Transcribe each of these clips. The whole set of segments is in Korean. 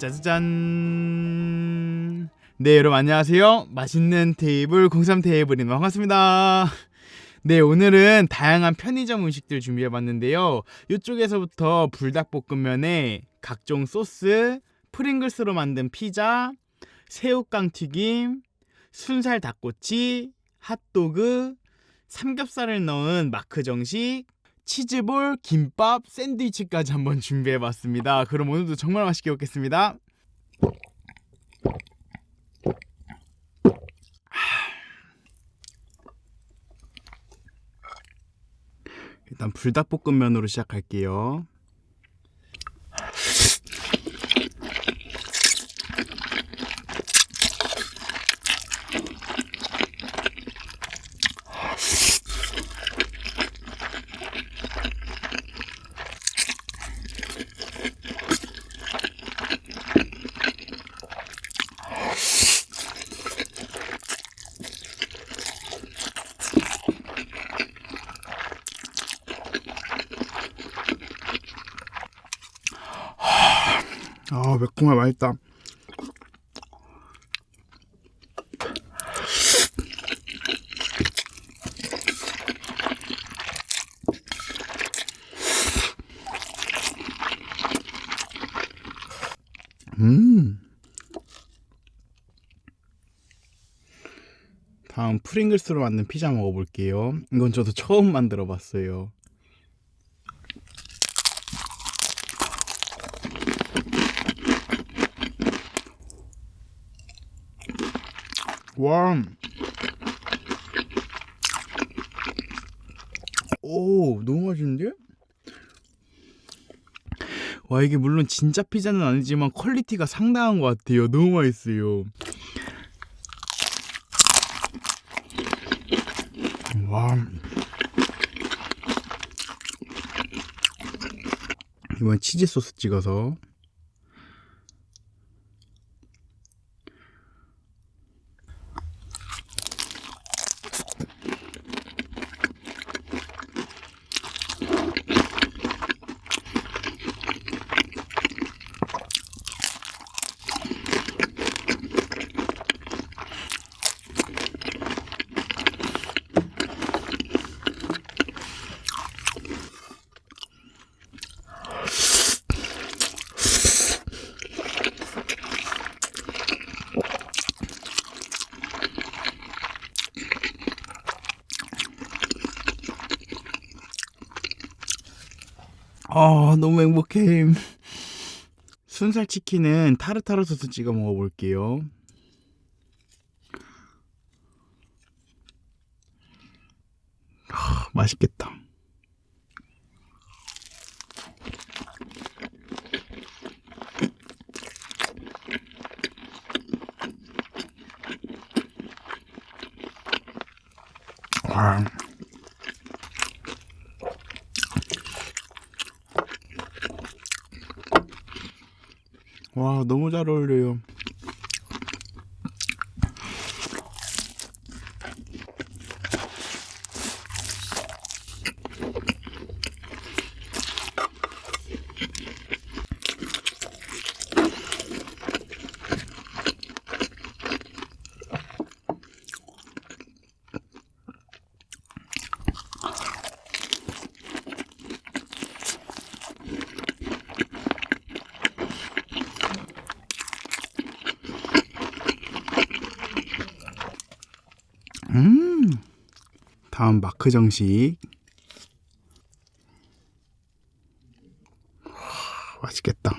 짜자잔. 네, 여러분 안녕하세요. 맛있는 테이블 03 테이블입니다. 반갑습니다. 네, 오늘은 다양한 편의점 음식들 준비해 봤는데요. 이쪽에서부터 불닭볶음면에 각종 소스, 프링글스로 만든 피자, 새우깡 튀김, 순살 닭꼬치, 핫도그, 삼겹살을 넣은 마크 정식, 치즈볼, 김밥, 샌드위치까지 한번 준비해 봤습니다. 그럼 오늘도 정말 맛있게 먹겠습니다. 일단 불닭볶음면으로 시작할게요. 아 매콤해 맛있다. 음. 다음 프링글스로 만든 피자 먹어볼게요. 이건 저도 처음 만들어 봤어요. 와. 오, 너무 맛있는데? 와, 이게 물론 진짜 피자는 아니지만 퀄리티가 상당한 것 같아요. 너무 맛있어요. 와. 이번 치즈 소스 찍어서 아 너무 행복해. 순살 치킨은 타르타르 소스 찍어 먹어볼게요. 아, 맛있겠다. 와. 와 너무 잘 어울려요. 음. 다음 마크 정식. 와, 맛있겠다.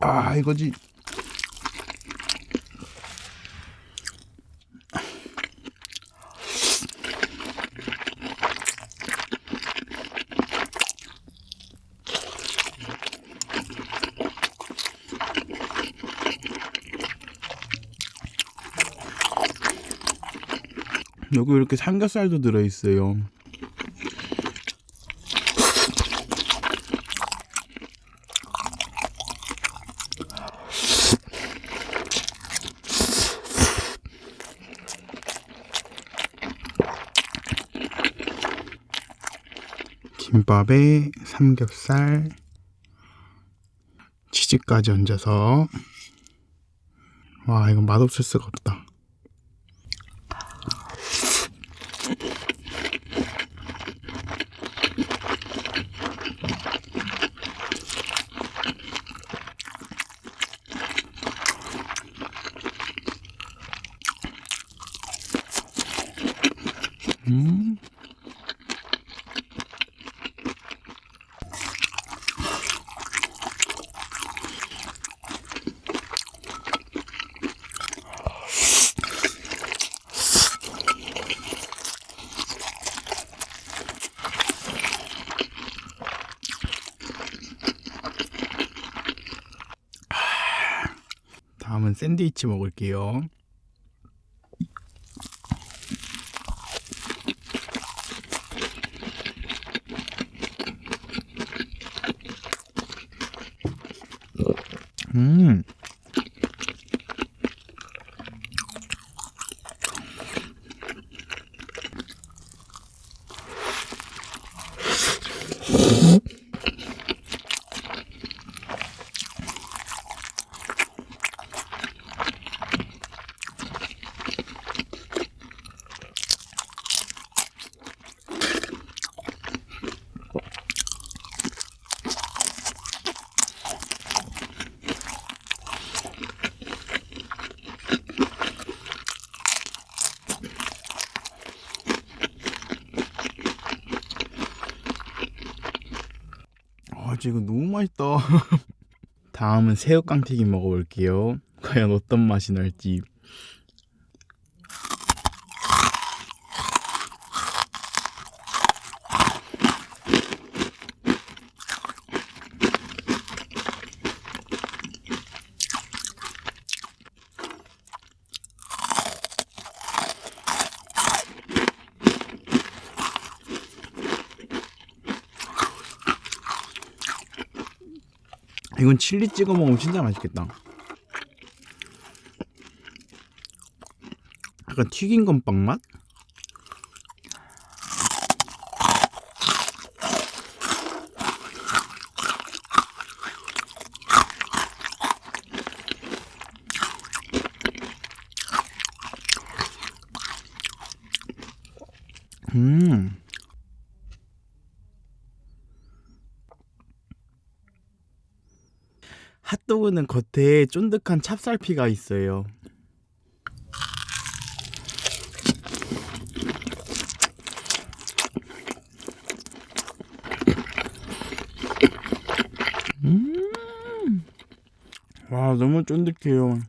아 이거지. 여기 이렇게 삼겹살도 들어있어요. 김밥에 삼겹살, 치즈까지 얹어서 와 이건 맛없을 수가 없다. 샌드위치 먹을게요. 음. 아, 지금 너무 맛있다. 다음은 새우깡튀김 먹어볼게요. 과연 어떤 맛이 날지. 이건 칠리 찍어 먹으면 진짜 맛있겠다. 약간 튀긴 건빵 맛? 음. 핫도그는 겉에 쫀득한 찹쌀피가 있어요. 음. 와, 너무 쫀득해요.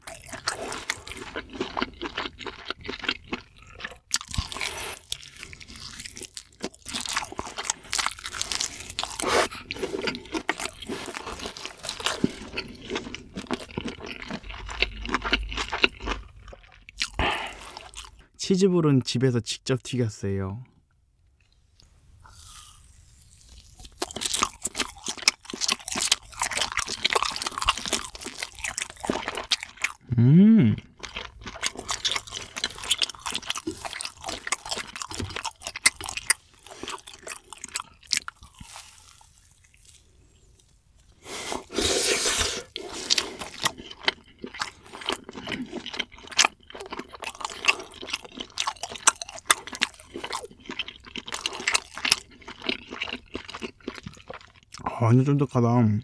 치즈볼은 집에서 직접 튀겼어요. 완전 쫀득하다.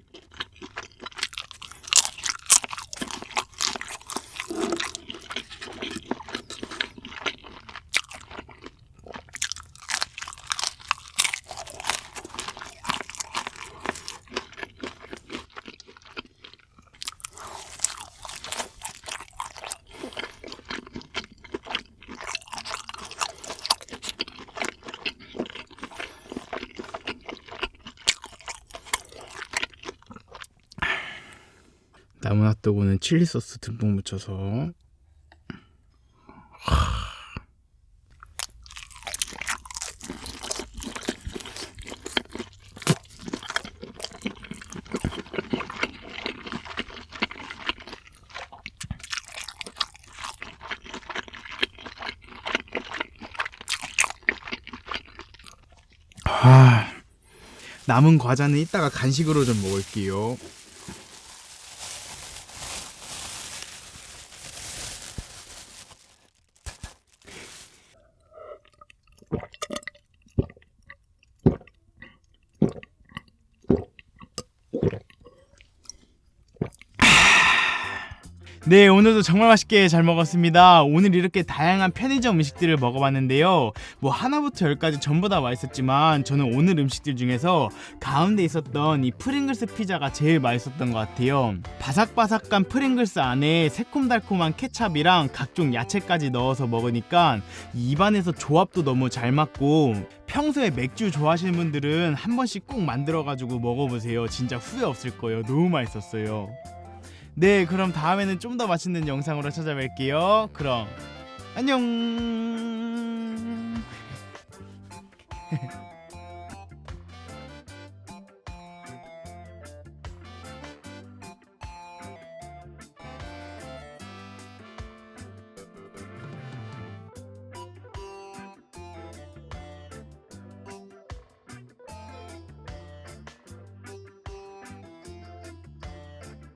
남은 핫도그는 칠리 소스 듬뿍 묻혀서 아, 남은 과자는 이따가 간식으로 좀 먹을게요. 네, 오늘도 정말 맛있게 잘 먹었습니다. 오늘 이렇게 다양한 편의점 음식들을 먹어봤는데요. 뭐 하나부터 열까지 전부 다 맛있었지만 저는 오늘 음식들 중에서 가운데 있었던 이 프링글스 피자가 제일 맛있었던 것 같아요. 바삭바삭한 프링글스 안에 새콤달콤한 케찹이랑 각종 야채까지 넣어서 먹으니까 입안에서 조합도 너무 잘 맞고 평소에 맥주 좋아하시는 분들은 한 번씩 꼭 만들어가지고 먹어보세요. 진짜 후회 없을 거예요. 너무 맛있었어요. 네, 그럼 다음에는 좀 더 맛있는 영상으로 찾아뵐게요. 그럼 안녕.